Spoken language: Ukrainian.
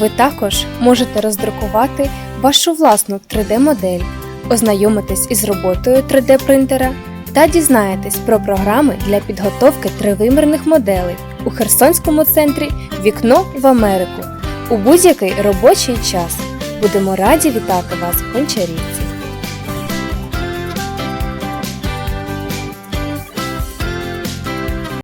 Ви також можете роздрукувати вашу власну 3D-модель, ознайомитись із роботою 3D-принтера та дізнаєтесь про програми для підготовки тривимірних моделей у Херсонському центрі Вікно в Америку у будь-який робочий час. Будемо раді вітати вас в Гончарівці.